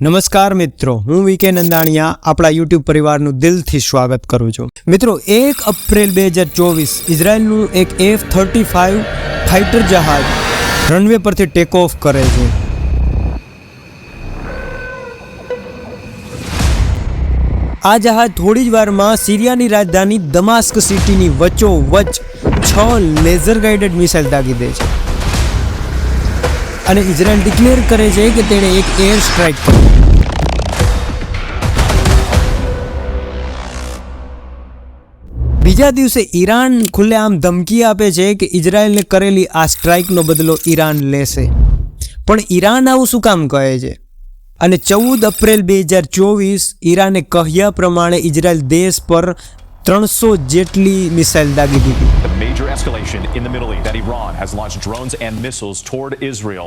નમસ્કાર મિત્રો, હું વીકે નંદાણીયા, આપણા યુટ્યુબ પરિવારનું દિલથી સ્વાગત કરું છું. મિત્રો, એક એપ્રિલ બે હજાર ચોવીસ ઇઝરાયલનું એક એફ થર્ટી ફાઇવ ફાઇટર જહાજ રનવે પરથી ટેક ઓફ કરે છે. આ જહાજ થોડી જ વારમાં સિરિયાની રાજધાની દમાસ્ક સિટીની વચ્ચો વચ્ચ છ લેઝર ગાઇડેડ મિસાઇલ દાગી દે છે. અને ઇઝરાયલ ડિક્લેર કરે છે કે તેણે એક એર સ્ટ્રાઇક કરી. બીજા દિવસે ઈરાન ખુલ્લેઆમ ધમકી આપે છે કે ઇઝરાયલને કરેલી આ સ્ટ્રાઇકનો બદલો ઈરાન લેશે. પણ ઈરાન આવું શું કામ કહે છે? અને ચૌદ એપ્રિલ બે હજાર ચોવીસ ઈરાને કહ્યા પ્રમાણે ઇઝરાયલ દેશ પર ત્રણસો જેટલી મિસાઇલ દાગી દીધી A major escalation in the Middle East that Iran has launched drones and missiles toward Israel.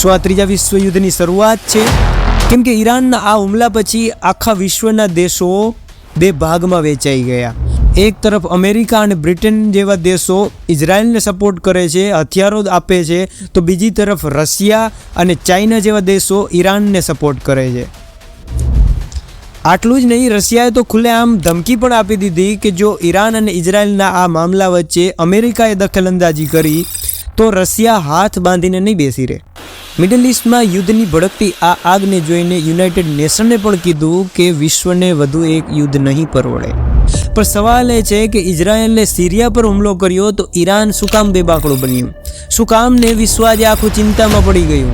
શું આ ત્રીજા વિશ્વયુદ્ધની શરૂઆત છે? કેમ કે ઈરાનના આ હુમલા પછી આખા વિશ્વના દેશો બે ભાગમાં વેચાઈ ગયા. એક તરફ અમેરિકા અને બ્રિટન જેવા દેશો ઇઝરાયલને સપોર્ટ કરે છે હથિયારો આપે છે તો બીજી તરફ રશિયા અને ચાઇના જેવા દેશો ઈરાનને સપોર્ટ કરે છે. આટલું જ નહીં, રશિયાએ તો ખુલ્લેઆમ ધમકી પણ આપી દીધી કે જો ઈરાન અને ઇઝરાયલના આ મામલા વચ્ચે અમેરિકાએ દખલંદાજી કરી, તો રશિયા હાથ બાંધીને નહીં બેસી રહે. મિડલ ઇસ્ટમાં યુદ્ધની ભડકતી આ આગને જોઈને યુનાઇટેડ નેશને પણ કીધું કે વિશ્વને વધુ એક યુદ્ધ નહીં પરવડે. પણ સવાલ એ છે કે ઇઝરાયલે સિરિયા પર હુમલો કર્યો તો ઈરાન શું કામ બેબાકડું બન્યું? શું કામને વિશ્વ આજે આખું ચિંતામાં પડી ગયું?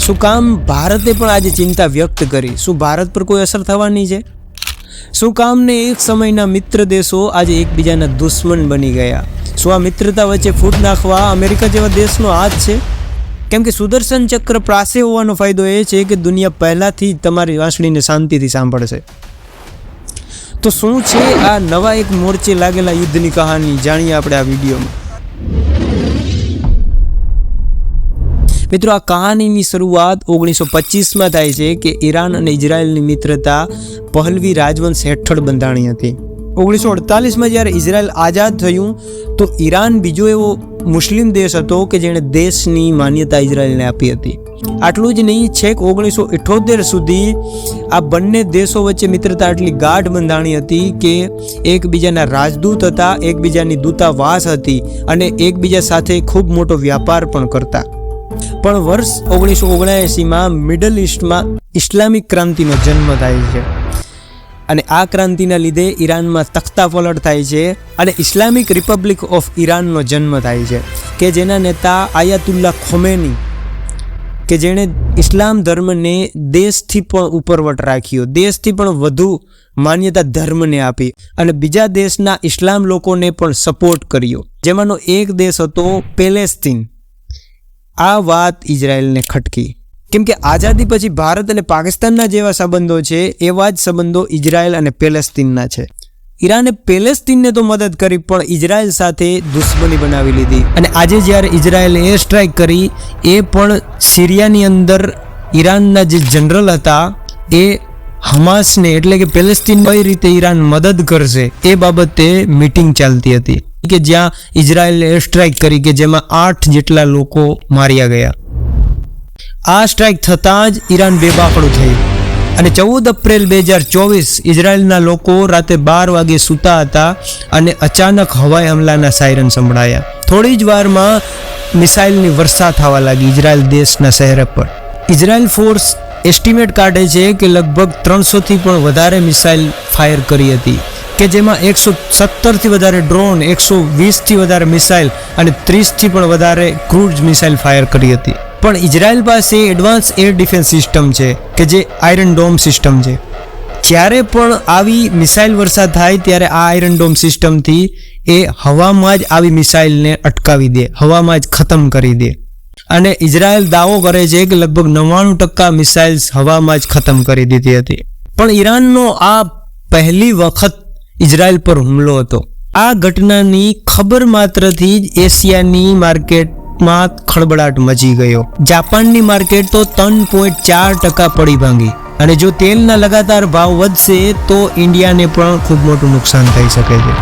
શું કામ ભારતે પણ આજે ચિંતા વ્યક્ત કરી? શું ભારત પર કોઈ અસર થવાની છે? શું કામને એક સમયના મિત્ર દેશો આજે એકબીજાના દુશ્મન બની ગયા? શું આ મિત્રતા વચ્ચે ફૂટ નાખવા અમેરિકા જેવા દેશનો હાથ છે? કેમ કે સુદર્શન ચક્ર પાસે હોવાનો ફાયદો એ છે કે દુનિયા પહેલાંથી જ તમારી વાંસળીને શાંતિથી સાંભળશે. તો શું છે આ નવા એક મોરચે લાગેલા યુદ્ધની કહાની? જાણીએ આપણે આ વિડીયોમાં. મિત્રો, આ કહાનીની શરૂઆત ઓગણીસો પચીસમાં થાય છે કે ઈરાન અને ઇઝરાયલની મિત્રતા પહલવી રાજવંશ હેઠળ બંધાણી હતી. ઓગણીસો અડતાલીસમાં જ્યારે ઇઝરાયલ આઝાદ થયું, તો ઈરાન બીજો એવો મુસ્લિમ દેશ હતો કે જેણે દેશની માન્યતા ઇઝરાયલને આપી હતી. આટલું જ નહીં, છેક ઓગણીસો ઇઠોતેર સુધી આ બંને દેશો વચ્ચે મિત્રતા આટલી ગાઢ બંધાણી હતી કે એકબીજાના રાજદૂત હતા, એકબીજાની દૂતાવાસ હતી અને એકબીજા સાથે ખૂબ મોટો વ્યાપાર પણ કરતા. પણ વર્ષ ઓગણીસો ઓગણએંસીમાં મિડલ ઇસ્ટમાં ઇસ્લામિક ક્રાંતિનો જન્મ થાય છે. અને આ ક્રાંતિના લીધે ઈરાનમાં તખ્તા પલટ થાય છે અને ઇસ્લામિક રિપબ્લિક ઓફ ઈરાનનો જન્મ થાય છે. કે જેના નેતા આયાતુલ્લા ખોમેની, કે જેણે ઇસ્લામ ધર્મને દેશથી પણ ઉપરવટ રાખ્યો, દેશથી પણ વધુ માન્યતા ધર્મને આપી અને બીજા દેશના ઇસ્લામ લોકોને પણ સપોર્ટ કર્યો. જેમાંનો એક દેશ હતો પેલેસ્તીન. આ વાત ઇઝરાયલને ખટકી. કેમ કે આઝાદી પછી ભારત અને પાકિસ્તાનના જેવા સંબંધો છે, એવા જ સંબંધો ઇઝરાયલ અને પેલેસ્તીનના છે. ઈરાને પેલેસ્તીનને તો મદદ કરી, પણ ઇઝરાયલ સાથે દુશ્મની બનાવી લીધી. અને આજે જ્યારે ઇઝરાયલે એર સ્ટ્રાઇક કરી, એ પણ સિરિયાની અંદર ઈરાનના જે જનરલ હતા, એ હમાસને, એટલે કે પેલેસ્તીન કઈ રીતે ઈરાન મદદ કરશે, એ બાબતે મીટિંગ ચાલતી હતી. કે જ્યાં ઇઝરાયલે એર સ્ટ્રાઇક કરી કે જેમાં આઠ જેટલા લોકો માર્યા ગયા. આ સ્ટ્રાઇક થતાં જ ઈરાન બેબાકડું થયું. અને ચૌદ એપ્રિલ બે હજાર ચોવીસ ઇઝરાયલના લોકો રાતે બાર વાગે સૂતા હતા અને અચાનક હવાઈ હમલાના સાયરન સંભળાયા. થોડી જ વારમાં મિસાઇલની વર્ષા થવા લાગી ઇઝરાયલ દેશના શહેર પર. ઇઝરાયલ ફોર્સ એસ્ટિમેટ કાઢે છે કે લગભગ ત્રણસોથી પણ વધારે મિસાઇલ ફાયર કરી હતી. કે જેમાં એકસો સત્તરથી વધારે ડ્રોન, એકસો વીસથી વધારે મિસાઇલ અને ત્રીસથી પણ વધારે ક્રૂઝ મિસાઇલ ફાયર કરી હતી. પણ ઇઝરાયલ પાસે એડવાન્સ એર ડિફેન્સ સિસ્ટમ છે, કે જે આયરન ડોમ સિસ્ટમ છે. જ્યારે પણ આવી મિસાઇલ વરસાદ થાય, ત્યારે આ આયરન ડોમ સિસ્ટમથી એ હવામાં જ આવી મિસાઇલને અટકાવી દે, હવામાં જ ખતમ કરી દે. અને ઇઝરાયલ દાવો કરે છે કે લગભગ નવ્વાણું ટકા મિસાઇલ્સ હવામાં જ ખતમ કરી દીધી હતી. પણ ઈરાનનો આ પહેલી વખત ઇઝરાયલ પર હુમલો હતો. આ ઘટનાની ખબર માત્રથી જ એશિયાની માર્કેટમાં ખળબળાટ મચી ગયો. જાપાનની માર્કેટ તો ત્રણ પોઈન્ટ ચાર ટકા પડી ભાંગી અને જો તેલના લગાતાર ભાવ વધશે તો ઇન્ડિયાને પણ ખૂબ મોટું નુકસાન થઈ શકે છે.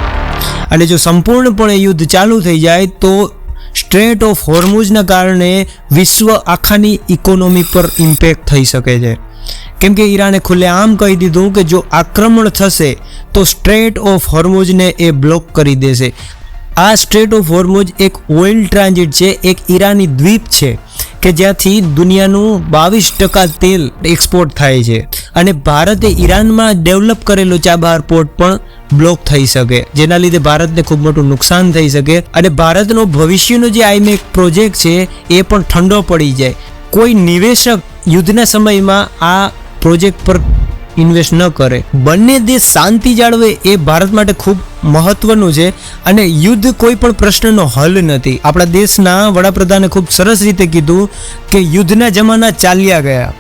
અને જો સંપૂર્ણપણે યુદ્ધ ચાલુ થઈ જાય તો સ્ટ્રેટ ઓફ હોર્મુઝના કારણે વિશ્વ આખાની ઇકોનોમી પર ઇમ્પેક્ટ થઈ શકે છે. કેમ કે ઈરાને ખુલ્લેઆમ કહી દીધું કે જો આક્રમણ થશે, તો સ્ટ્રેટ ઓફ હોર્મોઝને એ બ્લોક કરી દેશે. આ સ્ટ્રેટ ઓફ હોર્મોઝ એક ઓઇલ ટ્રાન્ઝિટ છે, એક ઈરાની દ્વીપ છે, કે જ્યાંથી દુનિયાનું બાવીસ ટકા તેલ એક્સપોર્ટ થાય છે. અને ભારતે ઈરાનમાં ડેવલપ કરેલો ચાબહાર પોર્ટ પણ બ્લોક થઈ શકે, જેના લીધે ભારતને ખૂબ મોટું નુકસાન થઈ શકે. અને ભારતનો ભવિષ્યનો જે આઈમેક પ્રોજેક્ટ છે, એ પણ ઠંડો પડી જાય. કોઈ નિવેશક યુદ્ધના સમયમાં આ પ્રોજેક્ટ પર ઇન્વેસ્ટ ન કરે. બંને દેશ શાંતિ જાળવે એ ભારત માટે ખૂબ મહત્વનું છે અને યુદ્ધ કોઈ પણ પ્રશ્નનો હલ નથી. આપણા દેશના વડાપ્રધાને ખૂબ સરસ રીતે કીધું કે યુદ્ધના જમાના ચાલ્યા ગયા.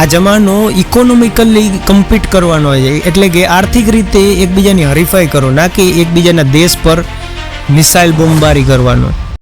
આ જમાનો ઇકોનોમિકલી કમ્પીટ કરવાનો છે. એટલે કે આર્થિક રીતે એકબીજાની હરીફાઈ કરો, ના કે એકબીજાના દેશ પર મિસાઇલ બોમ્બારી કરવાનો.